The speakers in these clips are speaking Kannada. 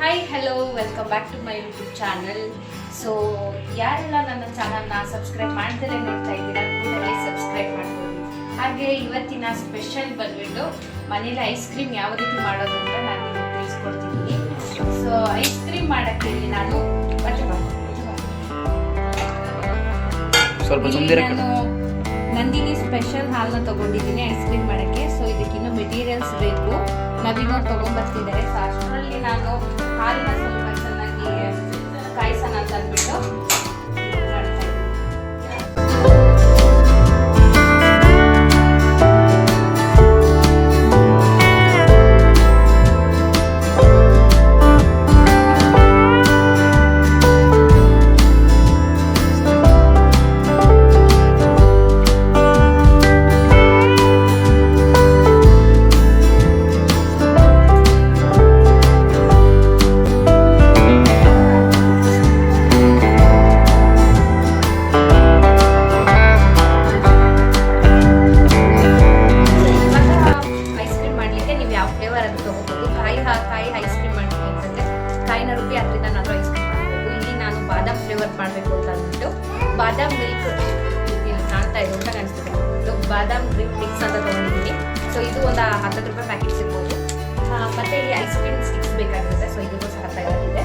Hi hello welcome back to my YouTube channel so ಯಾರೆಲ್ಲ ನನ್ನ ಚಾನಲ್ನ ಸಬ್ಸ್ಕ್ರೈಬ್ ಮಾಡ್ದಲೇ ನೋಡ್ತಾ ಇದ್ದೀರಾ ಕೂಡಲೇ ಸಬ್ಸ್ಕ್ರೈಬ್ ಮಾಡ್ಬೋದು ಹಾಗೆ ಇವತ್ತಿನ ಸ್ಪೆಷಲ್ ಬಂದ್ಬಿಟ್ಟು ಮನೇಲಿ ಐಸ್ ಕ್ರೀಮ್ ಯಾವ ರೀತಿ ಮಾಡೋದು ಅಂತ ನಾನು ತಿಳಿಸ್ಕೊಡ್ತಿದ್ದೀನಿ ಸೊ ಐಸ್ ಕ್ರೀಮ್ ಮಾಡಕ್ಕೆ ನಾನು ಬಟ್ಟೆ ಮಾಡ್ತೀನಿ. ಸ್ವಲ್ಪ ನಾನು ನಂದಿನಿ ಸ್ಪೆಷಲ್ ಹಾಲನ್ನ ತಗೊಂಡಿದ್ದೀನಿ ಐಸ್ ಕ್ರೀಮ್ ಮಾಡೋಕ್ಕೆ. ಸೊ ಇದಕ್ಕಿನ್ನೂ ಮೆಟೀರಿಯಲ್ಸ್ ಬೇಕು. ನವೀನವ್ರು ತಗೊಂಡ್ಬರ್ತಿದ್ದಾರೆ ಸೊ ಅಷ್ಟರಲ್ಲಿ ನಾನು ಹಾಲನ್ನ ಸ್ವಲ್ಪ ಚೆನ್ನಾಗಿ ಕಾಯಿಸೋಣ ಅಂತ ಅಂದ್ಬಿಟ್ಟು ಬಾದಾಮ್ ಡ್ರಿಂಕ್ ಮಿಕ್ಸ್ ಅಂತ ತೊಗೊಂಡಿದ್ದೀನಿ. ಸೊ ಇದು ಒಂದು ಹತ್ತತ್ತು ರೂಪಾಯಿ ಪ್ಯಾಕೆಟ್ ಸಿಗ್ಬೋದು. ಮತ್ತು ಇಲ್ಲಿ ಐಸ್ ಕ್ರೀಮ್ ಸ್ಟಿಕ್ಸ್ ಬೇಕಾಗಿರುತ್ತೆ. ಸೊ ಇದು ಸಹ ತಗೊಂಡಿದೆ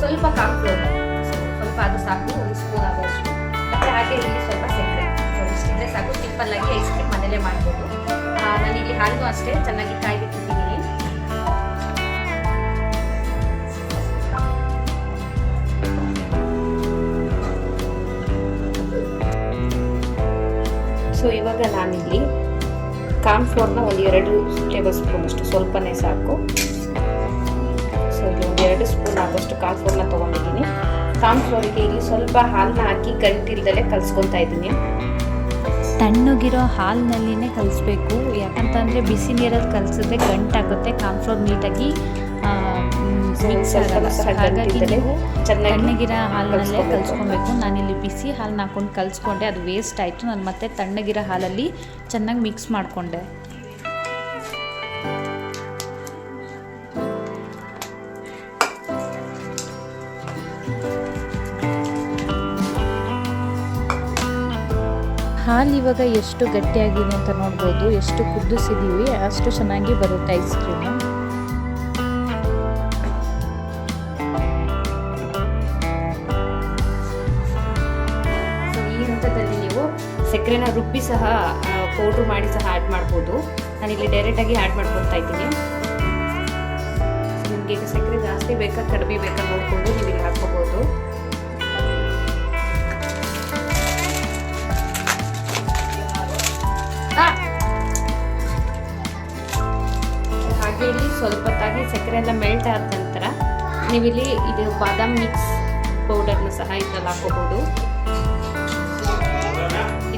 ಸ್ವಲ್ಪ ಕಾನ್ಫ್ಲೋರ್ ಸ್ವಲ್ಪ ಅದು ಸಾಕು. ಒಂದು ಸ್ಪೂನ್ ಆಗೋಷ್ಟು ಮತ್ತೆ ಹಾಗೆ ಇಲ್ಲಿ ಸ್ವಲ್ಪ ಸಕ್ಕರೆ. ಸೊ ಇಷ್ಟಿದ್ರೆ ಸಾಕು. ಸಿಂಪಲ್ ಆಗಿ ಐಸ್ ಕ್ರೀಮ್ ಮನೇಲೆ ಮಾಡ್ಬೋದು. ಆ, ನಾನು ಇಲ್ಲಿ ಹಾಲು ಅಷ್ಟೇ. ಚೆನ್ನಾಗಿ ಕಾಯ್ದಿಟ್ಟಿದ್ದೀನಿ ಸೊ ಇವಾಗ ನಾನಿಲ್ಲಿ ಕಾರ್ನ್ ಫ್ಲೋರ್ನ ಒಂದು ಎರಡು ಟೇಬಲ್ ಸ್ಪೂನ್ ಅಷ್ಟು ಸ್ವಲ್ಪನೇ ಸಾಕು. ಸೊ ಇಲ್ಲಿ ಒಂದು ಎರಡು ಸ್ಪೂನ್ ಆಗೋಷ್ಟು ಕಾರ್ನ್ ಫ್ಲೋರ್ನ ತೊಗೊಂಡಿದ್ದೀನಿ. ಕಾರ್ನ್ ಫ್ಲೋರಿಗೆ ಇಲ್ಲಿ ಸ್ವಲ್ಪ ಹಾಲನ್ನ ಹಾಕಿ ಗಂಟಿಲ್ದಲ್ಲೇ ಕಲ್ಸ್ಕೊತಾ ಇದ್ದೀನಿ. ತಣ್ಣಗಿರೋ ಹಾಲಿನಲ್ಲಿನೇ ಕಲಿಸ್ಬೇಕು. ಯಾಕಂತಂದರೆ ಬಿಸಿ ನೀರಲ್ಲಿ ಕಲಿಸಿದ್ರೆ ಗಂಟಾಗುತ್ತೆ. ಕಾನ್ಫ್ಲೋರ್ ನೀಟಾಗಿ ಮಿಕ್ಸ್ ಆಗಲ್ಲ. ಹಾಗಾಗಿ ನೀವು ತಣ್ಣಗಿರೋ ಹಾಲಿನಲ್ಲೇ ಕಲ್ಸ್ಕೊಬೇಕು. ನಾನು ನಾನಿಲ್ಲಿ ಬಿಸಿ ಹಾಲನ್ನ ಹಾಕೊಂಡು ಕಲ್ಸ್ಕೊಂಡೆ. ಅದು ವೇಸ್ಟ್ ಆಯಿತು. ನಾನು ಮತ್ತೆ ತಣ್ಣಗಿರೋ ಹಾಲಲ್ಲಿ ಚೆನ್ನಾಗಿ ಮಿಕ್ಸ್ ಮಾಡಿಕೊಂಡೆ. ಹಾಲು ಇವಾಗ ಎಷ್ಟು ಗಟ್ಟಿಯಾಗಿದೆ ಅಂತ ನೋಡ್ಬೋದು. ಎಷ್ಟು ಕುದಿಸಿದೀವಿ ಅಷ್ಟು ಚೆನ್ನಾಗಿ ಬರುತ್ತೆ ಐಸ್ ಕ್ರೀಮು. ಸಕ್ಕರೆನ ರುಬ್ಬಿ ಸಹ ಪೌಡ್ರ್ ಮಾಡಿ ಸಹ ಆ್ಯಡ್ ಮಾಡ್ಬೋದು. ನಾನಿಲ್ಲಿ ಡೈರೆಕ್ಟಾಗಿ ಆ್ಯಡ್ ಮಾಡ್ಕೊತಾ ಇದ್ದೀನಿ. ನಿಮಗೆ ಈಗ ಸಕ್ಕರೆ ಜಾಸ್ತಿ ಬೇಕಾ, ಕಡಿಮೆ ಬೇಕಾ ನೋಡಿಕೊಂಡು ನೀವು ಇಲ್ಲಿ ಹಾಕ್ಕೋಬೋದು. ಹಾಗೆ ಇಲ್ಲಿ ಸ್ವಲ್ಪ ತಾಗಿ ಸಕ್ಕರೆ ಎಲ್ಲ ಮೆಲ್ಟ್ ಆದ ನಂತರ, ನೀವಿಲ್ಲಿ ಇದು ಬಾದಾಮ್ ಮಿಕ್ಸ್ ಪೌಡರ್ನ ಸಹ ಇದ್ರಲ್ಲಿ ಹಾಕೋಬಹುದು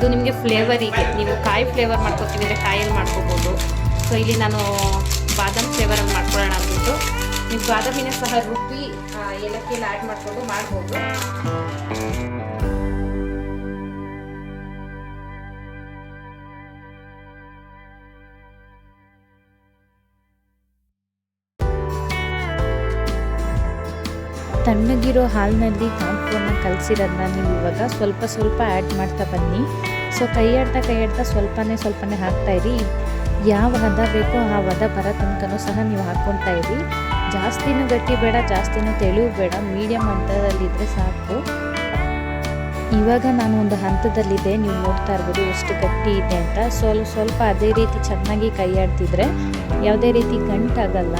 ಇದು ನಿಮಗೆ ಫ್ಲೇವರಿಗೆ ನೀವು ಕಾಯಿ ಫ್ಲೇವರ್ ಮಾಡ್ಕೊತೀವಿ ಅಂದರೆ ಕಾಯಲ್ಲಿ ಮಾಡ್ಕೋಬೋದು. ಸೊ ಇಲ್ಲಿ ನಾನು ಬಾದಾಮ್ ಫ್ಲೇವರಲ್ಲಿ ಮಾಡ್ಕೊಳ್ಳೋಣ ಅಂದ್ಬಿಟ್ಟು. ನೀವು ಬಾದಾಮಿನ ಸಹ ರುಬ್ಬಿ ಏಲಕ್ಕಿಯಲ್ಲಿ ಆ್ಯಡ್ ಮಾಡಿಕೊಂಡು ಮಾಡ್ಬೋದು. ತಣ್ಣಗಿರೋ ಹಾಲಿನಲ್ಲಿ ಕಾನ್ಫ್ಲೋರ್ನ ಕಲಸಿರೋದನ್ನ ನೀವು ಇವಾಗ ಸ್ವಲ್ಪ ಸ್ವಲ್ಪ ಆ್ಯಡ್ ಮಾಡ್ತಾ ಬನ್ನಿ. ಸೊ ಕೈ ಆಡ್ತಾ ಕೈ ಆಡ್ತಾ ಸ್ವಲ್ಪನೇ ಸ್ವಲ್ಪನೇ ಹಾಕ್ತಾ ಇರಿ. ಯಾವ ಹದ ಬೇಕೋ ಆ ಹದ ಬರೋ ತನಕನೂ ಸಹ ನೀವು ಹಾಕ್ಕೊತಾ ಇರಿ. ಜಾಸ್ತಿನೂ ಗಟ್ಟಿ ಬೇಡ, ಜಾಸ್ತಿನೂ ತೆಳು ಬೇಡ. ಮೀಡಿಯಮ್ ಹಂತದಲ್ಲಿದ್ದರೆ ಸಾಕು. ಇವಾಗ ನಾನು ಒಂದು ಹಂತದಲ್ಲಿದೆ. ನೀವು ನೋಡ್ತಾ ಇರ್ಬೋದು ಎಷ್ಟು ಗಟ್ಟಿ ಇದೆ ಅಂತ. ಸ್ವಲ್ಪ ಸ್ವಲ್ಪ ಅದೇ ರೀತಿ ಚೆನ್ನಾಗಿ ಕೈ ಆಡ್ತಿದ್ರೆ ಯಾವುದೇ ರೀತಿ ಗಂಟಾಗಲ್ಲ.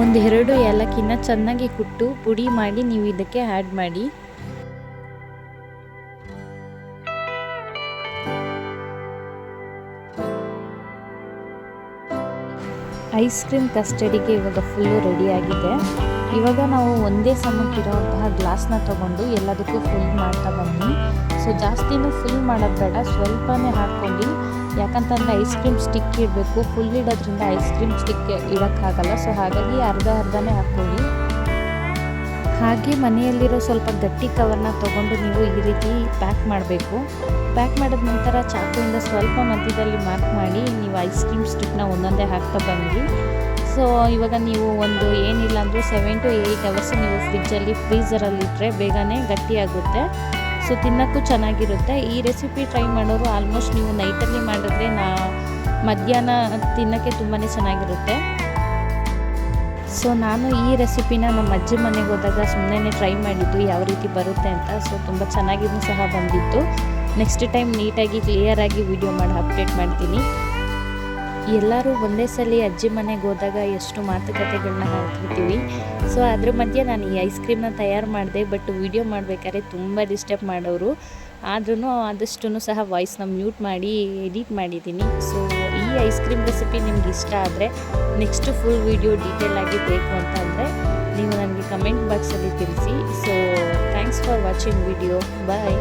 ಒಂದೆರಡು ಏಲಕ್ಕಿನ ಚೆನ್ನಾಗಿ ಕುಟ್ಟು ಪುಡಿ ಮಾಡಿ ನೀವು ಇದಕ್ಕೆ ಆ್ಯಡ್ ಮಾಡಿ. ಐಸ್ ಕ್ರೀಮ್ ಕಸ್ಟಡಿಗೆ ಇವಾಗ ಫುಲ್ಲು ರೆಡಿಯಾಗಿದೆ ಇವಾಗ ನಾವು ಒಂದೇ ಸಮಕ್ಕಿರುವಂತಹ ಗ್ಲಾಸ್ನ ತಗೊಂಡು ಎಲ್ಲದಕ್ಕೂ ಫುಲ್ ಮಾಡ್ತಾ ಬನ್ನಿ. ಸೊ ಜಾಸ್ತಿನೂ ಫುಲ್ ಮಾಡೋದು ಬೇಡ, ಸ್ವಲ್ಪನೇ ಹಾಕ್ಕೊಂಡು ಯಾಕಂತಂದರೆ ಐಸ್ ಕ್ರೀಮ್ ಸ್ಟಿಕ್ ಇಡಬೇಕು ಫುಲ್ ಇಡೋದ್ರಿಂದ ಐಸ್ ಕ್ರೀಮ್ ಸ್ಟಿಕ್ ಇಡೋಕ್ಕಾಗಲ್ಲ. ಸೊ ಹಾಗಾಗಿ ಅರ್ಧ ಅರ್ಧನೇ ಹಾಕ್ಕೊಳ್ಳಿ. ಹಾಗೆ ಮನೆಯಲ್ಲಿರೋ ಸ್ವಲ್ಪ ಗಟ್ಟಿ ಕವರ್ನ ತೊಗೊಂಡು ನೀವು ಈ ರೀತಿ ಪ್ಯಾಕ್ ಮಾಡಬೇಕು. ಪ್ಯಾಕ್ ಮಾಡಿದ ನಂತರ ಚಾಕುವಿಂದ ಸ್ವಲ್ಪ ಮಧ್ಯದಲ್ಲಿ ಮಾರ್ಕ್ ಮಾಡಿ ನೀವು ಐಸ್ ಕ್ರೀಮ್ ಸ್ಟಿಕ್ನ ಒಂದೊಂದೇ ಹಾಕ್ತಾ ಬನ್ನಿ. ಸೊ ಇವಾಗ ನೀವು ಒಂದು ಏನಿಲ್ಲ ಅಂದರೂ ಸೆವೆನ್ ಟು ಏಯ್ಟ್ ಅವರ್ಸ್ ನೀವು ಫ್ರಿಜ್ಜಲ್ಲಿ ಫ್ರೀಸರಲ್ಲಿ ಇಟ್ಟರೆ ಬೇಗನೆ ಗಟ್ಟಿಯಾಗುತ್ತೆ. ಸೊ ತಿನ್ನೋಕ್ಕೂ ಚೆನ್ನಾಗಿರುತ್ತೆ. ಈ ರೆಸಿಪಿ ಟ್ರೈ ಮಾಡೋರು ಆಲ್ಮೋಸ್ಟ್ ನೀವು ನೈಟಲ್ಲಿ ಮಾಡಿದ್ರೆ ನಾ ಮಧ್ಯಾಹ್ನ ತಿನ್ನೋಕ್ಕೆ ತುಂಬಾ ಚೆನ್ನಾಗಿರುತ್ತೆ. ಸೊ ನಾನು ಈ ರೆಸಿಪಿನ ನಮ್ಮ ಅಜ್ಜಿ ಮನೆಗೆ ಹೋದಾಗ ಸುಮ್ಮನೆ ಟ್ರೈ ಮಾಡಿದ್ದು ಯಾವ ರೀತಿ ಬರುತ್ತೆ ಅಂತ. ಸೊ ತುಂಬ ಚೆನ್ನಾಗಿನೂ ಸಹ ಬಂದಿತ್ತು. ನೆಕ್ಸ್ಟ್ ಟೈಮ್ ನೀಟಾಗಿ ಕ್ಲಿಯರಾಗಿ ವಿಡಿಯೋ ಮಾಡಿ ಅಪ್ಡೇಟ್ ಮಾಡ್ತೀನಿ. ಎಲ್ಲರೂ ಒಂದೇ ಸಲ ಅಜ್ಜಿ ಮನೆಗೆ ಹೋದಾಗ ಎಷ್ಟು ಮಾತುಕತೆಗಳನ್ನ ಹಾಕ್ಬಿಡ್ತೀವಿ. ಸೊ ಅದ್ರ ಮಧ್ಯೆ ನಾನು ಈ ಐಸ್ ಕ್ರೀಮ್ನ ತಯಾರು ಮಾಡಿದೆ ಬಟ್ ವಿಡಿಯೋ ಮಾಡಬೇಕಾದ್ರೆ ತುಂಬ ಡಿಸ್ಟರ್ಬ್ ಮಾಡೋರು. ಆದ್ರೂ ಆದಷ್ಟು ಸಹ ವಾಯ್ಸ್ನ ಮ್ಯೂಟ್ ಮಾಡಿ ಎಡಿಟ್ ಮಾಡಿದ್ದೀನಿ. ಸೊ ಈ ಐಸ್ ಕ್ರೀಮ್ ರೆಸಿಪಿ ನಿಮ್ಗೆ ಇಷ್ಟ ಆದರೆ ನೆಕ್ಸ್ಟ್ ಫುಲ್ ವಿಡಿಯೋ ಡೀಟೇಲ್ ಆಗಿ ಬೇಕು ಅಂತ ಅಂದರೆ ನೀವು ನನಗೆ ಕಮೆಂಟ್ ಬಾಕ್ಸಲ್ಲಿ ತಿಳಿಸಿ. So thanks for watching video bye